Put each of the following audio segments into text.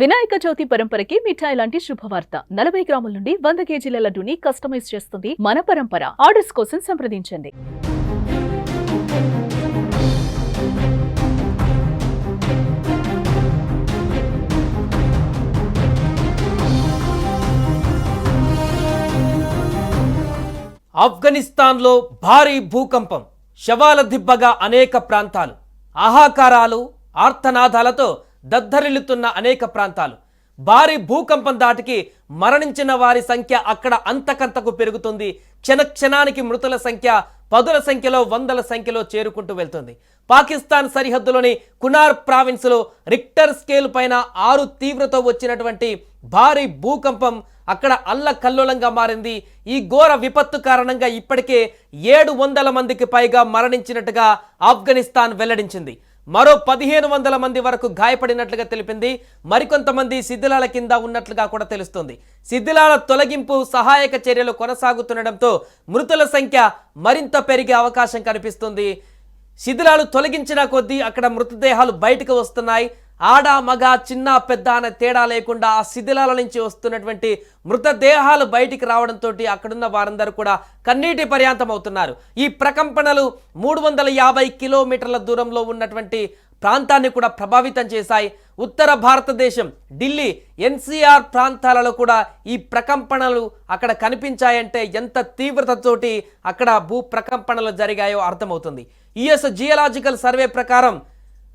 వినాయక చవితి పరంపరకి మిఠాయి లాంటి శుభవార్త. నలభై గ్రాముల నుండి వంద కేజీల లడ్డుని కస్టమైజ్ చేస్తుంది మన పరంపర. ఆర్డర్స్ కోసం సంప్రదించండి. ఆఫ్ఘనిస్తాన్లో భారీ భూకంపం శవాల దిబ్బగా అనేక ప్రాంతాలు. ఆహాకారాలు ఆర్తనాదాలతో దద్దరిల్లుతున్న అనేక ప్రాంతాలు. భారీ భూకంపం దాటికి మరణించిన వారి సంఖ్య అక్కడ అంతకంతకు పెరుగుతుంది. క్షణ క్షణానికి మృతుల సంఖ్య పదుల సంఖ్యలో వందల సంఖ్యలో చేరుకుంటూ వెళ్తుంది. పాకిస్తాన్ సరిహద్దులోని కునార్ ప్రావిన్స్లో రిక్టర్ స్కేల్ పైన ఆరు తీవ్రతో వచ్చినటువంటి భారీ భూకంపం అక్కడ అల్లకల్లోలంగా మారింది. ఈ ఘోర విపత్తు కారణంగా ఇప్పటికే ఏడు వందల మందికి పైగా మరణించినట్టుగా ఆఫ్ఘనిస్తాన్ వెల్లడించింది. మరో పదిహేను వందల మంది వరకు గాయపడినట్లుగా తెలిపింది. మరికొంతమంది శిథిలాల కింద ఉన్నట్లుగా కూడా తెలుస్తుంది. శిథిలాల తొలగింపు సహాయక చర్యలు కొనసాగుతుండటంతో మృతుల సంఖ్య మరింత పెరిగే అవకాశం కనిపిస్తుంది. శిథిలాలు తొలగించిన కొద్దీ అక్కడ మృతదేహాలు బయటకు వస్తున్నాయి. ఆడ మగ చిన్న పెద్ద అనే తేడా లేకుండా ఆ శిథిలాల నుంచి వస్తున్నటువంటి మృతదేహాలు బయటికి రావడంతో అక్కడున్న వారందరూ కూడా కన్నీటి పర్యాంతం అవుతున్నారు. ఈ ప్రకంపనలు మూడు వందల యాభై కిలోమీటర్ల దూరంలో ఉన్నటువంటి ప్రాంతాన్ని కూడా ప్రభావితం చేశాయి. ఉత్తర భారతదేశం ఢిల్లీ ఎన్సీఆర్ ప్రాంతాలలో కూడా ఈ ప్రకంపనలు అక్కడ కనిపించాయంటే ఎంత తీవ్రతతోటి అక్కడ భూ ప్రకంపనలు జరిగాయో అర్థమవుతుంది. యుఎస్ జియలాజికల్ సర్వే ప్రకారం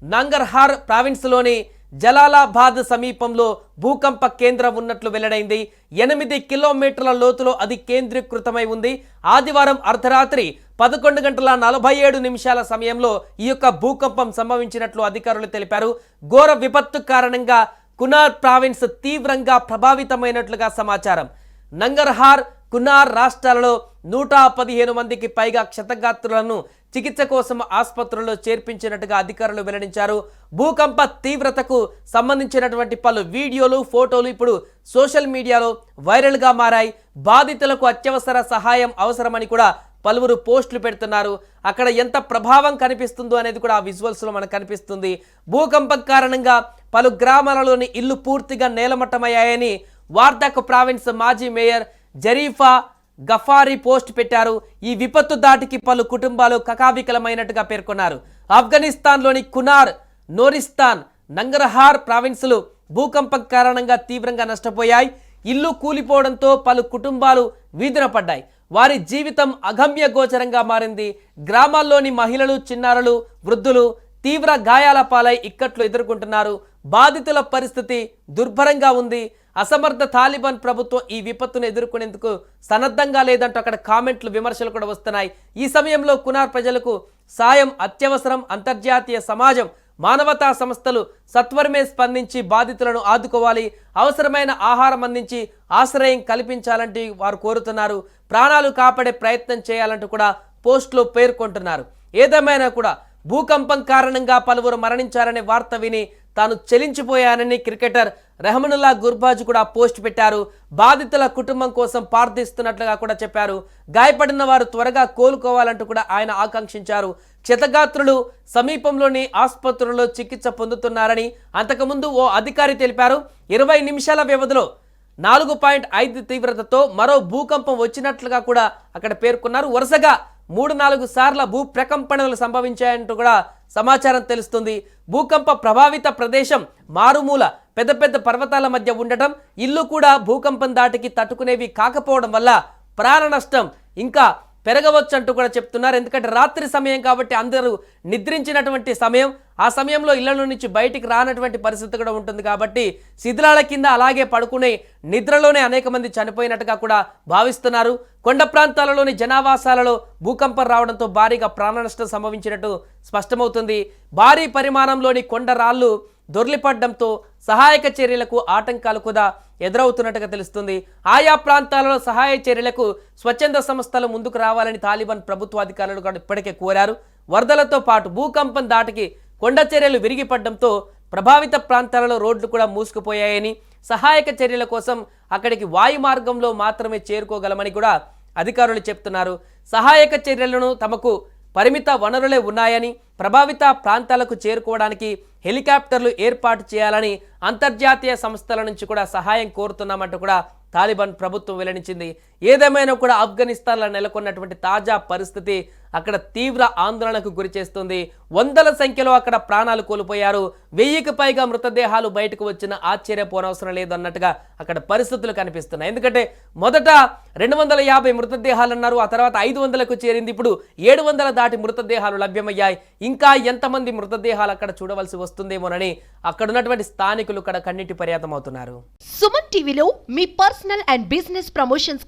నంగర్హార్ ప్రావిన్స్లోని జలాలాబాద్ సమీపంలో భూకంప కేంద్రం ఉన్నట్లు వెల్లడైంది. ఎనిమిది కిలోమీటర్ల లోతులో అది కేంద్రీకృతమై ఉంది. ఆదివారం అర్ధరాత్రి పదకొండు గంటల నలభై ఏడు నిమిషాల సమయంలో ఈ యొక్క భూకంపం సంభవించినట్లు అధికారులు తెలిపారు. ఘోర విపత్తు కారణంగా కునార్ ప్రావిన్స్ తీవ్రంగా ప్రభావితమైనట్లుగా సమాచారం. నంగర్హార్ కునార్ రాష్ట్రాలలో నూట పదిహేను మందికి పైగా క్షతగాత్రులను చికిత్స కోసం ఆసుపత్రుల్లో చేర్పించినట్టుగా అధికారులు వెల్లడించారు. భూకంప తీవ్రతకు సంబంధించినటువంటి పలు వీడియోలు ఫోటోలు ఇప్పుడు సోషల్ మీడియాలో వైరల్గా మారాయి. బాధితులకు అత్యవసర సహాయం అవసరమని కూడా పలువురు పోస్టులు పెడుతున్నారు. అక్కడ ఎంత ప్రభావం కనిపిస్తుందో అనేది కూడా ఆ విజువల్స్లో మనకు కనిపిస్తుంది. భూకంపం కారణంగా పలు గ్రామాలలోని ఇల్లు పూర్తిగా నేలమట్టమయ్యాయని వార్దాక్ ప్రావిన్స్ మాజీ మేయర్ జరీఫా గఫారీ పోస్ట్ పెట్టారు. ఈ విపత్తు దాటికి పలు కుటుంబాలు కకావికలమైనట్టుగా పేర్కొన్నారు. ఆఫ్ఘనిస్తాన్లోని కునార్ నోరిస్తాన్ నంగరహార్ ప్రావిన్సులు భూకంపం కారణంగా తీవ్రంగా నష్టపోయాయి. ఇల్లు కూలిపోవడంతో పలు కుటుంబాలు వీధిన పడ్డాయి. వారి జీవితం అగమ్య గోచరంగా మారింది. గ్రామాల్లోని మహిళలు చిన్నారులు వృద్ధులు తీవ్ర గాయాల పాలై ఇక్కట్లు ఎదుర్కొంటున్నారు. బాధితుల పరిస్థితి దుర్భరంగా ఉంది. అసమర్థ తాలిబాన్ ప్రభుత్వం ఈ విపత్తును ఎదుర్కొనేందుకు సన్నద్ధంగా లేదంటూ అక్కడ కామెంట్లు విమర్శలు కూడా వస్తున్నాయి. ఈ సమయంలో కునార్ ప్రజలకు సాయం అత్యవసరం. అంతర్జాతీయ సమాజం మానవతా సంస్థలు సత్వరమే స్పందించి బాధితులను ఆదుకోవాలి. అవసరమైన ఆహారం అందించి ఆశ్రయం కల్పించాలంటే వారు కోరుతున్నారు. ప్రాణాలు కాపాడే ప్రయత్నం చేయాలంటూ కూడా పోస్టులో పేర్కొంటున్నారు. ఏదేమైనా కూడా భూకంపం కారణంగా పలువురు మరణించారనే వార్త విని తాను చెలించిపోయానని క్రికెటర్ రెహమనుల్లా గుర్బాజ్ కూడా పోస్ట్ పెట్టారు. బాధితుల కుటుంబం కోసం ప్రార్థిస్తున్నట్లుగా కూడా చెప్పారు. గాయపడిన వారు త్వరగా కోలుకోవాలంటూ కూడా ఆయన ఆకాంక్షించారు. క్షతగాత్రులు సమీపంలోని ఆసుపత్రుల్లో చికిత్స పొందుతున్నారని అంతకుముందు ఓ అధికారి తెలిపారు. ఇరవై నిమిషాల వ్యవధిలో నాలుగు పాయింట్ ఐదు తీవ్రతతో మరో భూకంపం వచ్చినట్లుగా కూడా అక్కడ పేర్కొన్నారు. వరుసగా మూడు నాలుగు సార్ల భూ ప్రకంపనలు సంభవించాయంటూ కూడా సమాచారం తెలుస్తుంది. భూకంప ప్రభావిత ప్రదేశం మారుమూల పెద్ద పెద్ద పర్వతాల మధ్య ఉండటం ఇల్లు కూడా భూకంపం దాటికి తట్టుకునేవి కాకపోవడం వల్ల ప్రాణ నష్టం ఇంకా పెరగవచ్చు అంటూ కూడా చెప్తున్నారు. ఎందుకంటే రాత్రి సమయం కాబట్టి అందరూ నిద్రించినటువంటి సమయం ఆ సమయంలో ఇళ్ళ నుంచి బయటికి రానటువంటి పరిస్థితి కూడా ఉంటుంది కాబట్టి శిథిలాల కింద అలాగే పడుకునే నిద్రలోనే అనేక మంది చనిపోయినట్టుగా కూడా భావిస్తున్నారు. కొండ ప్రాంతాలలోని జనావాసాలలో భూకంపం రావడంతో భారీగా ప్రాణ నష్టం సంభవించినట్టు స్పష్టమవుతుంది. భారీ పరిమాణంలోని కొండ రాళ్ళు దొర్లిపడ్డంతో సహాయక చర్యలకు ఆటంకాలు కూడా ఎదురవుతున్నట్టుగా తెలుస్తుంది. ఆయా ప్రాంతాలలో సహాయ చర్యలకు స్వచ్ఛంద సంస్థలు ముందుకు రావాలని తాలిబాన్ ప్రభుత్వ అధికారులు కూడా ఇప్పటికే కోరారు. వరదలతో పాటు భూకంపం దాటికి కొండ చర్యలు విరిగిపడడంతో ప్రభావిత ప్రాంతాలలో రోడ్లు కూడా మూసుకుపోయాయని సహాయక చర్యల కోసం అక్కడికి వాయు మార్గంలో మాత్రమే చేరుకోగలమని కూడా అధికారులు చెప్తున్నారు. సహాయక చర్యలను తమకు పరిమిత వనరులే ఉన్నాయని ప్రభావిత ప్రాంతాలకు చేరుకోవడానికి హెలికాప్టర్లు ఏర్పాటు చేయాలని అంతర్జాతీయ సంస్థల నుంచి కూడా సహాయం కోరుతున్నామంటూ కూడా తాలిబాన్ ప్రభుత్వం వెల్లడించింది. ఏదేమైనా కూడా ఆఫ్ఘనిస్తాన్లో నెలకొన్నటువంటి తాజా పరిస్థితి అక్కడ తీవ్ర ఆందోళనకు గురి చేస్తుంది. వందల సంఖ్యలో అక్కడ ప్రాణాలు కోల్పోయారు. వెయ్యికి పైగా మృతదేహాలు బయటకు వచ్చిన ఆశ్చర్యపోనవసరం లేదు అన్నట్టుగా అక్కడ పరిస్థితులు కనిపిస్తున్నాయి. ఎందుకంటే మొదట రెండు వందల యాభై మృతదేహాలు అన్నారు. ఆ తర్వాత ఐదు వందలకు చేరింది. ఇప్పుడు ఏడు వందల దాటి మృతదేహాలు లభ్యమయ్యాయి. ఇంకా ఎంతమంది మృతదేహాలు అక్కడ చూడవలసి వస్తుందేమోనని అక్కడ ఉన్నటువంటి స్థానికులు అక్కడ కన్నీటి పర్యాతం అవుతున్నారు సుమన్ టీవీలో మీ పర్సనల్ అండ్ బిజినెస్ ప్రమోషన్స్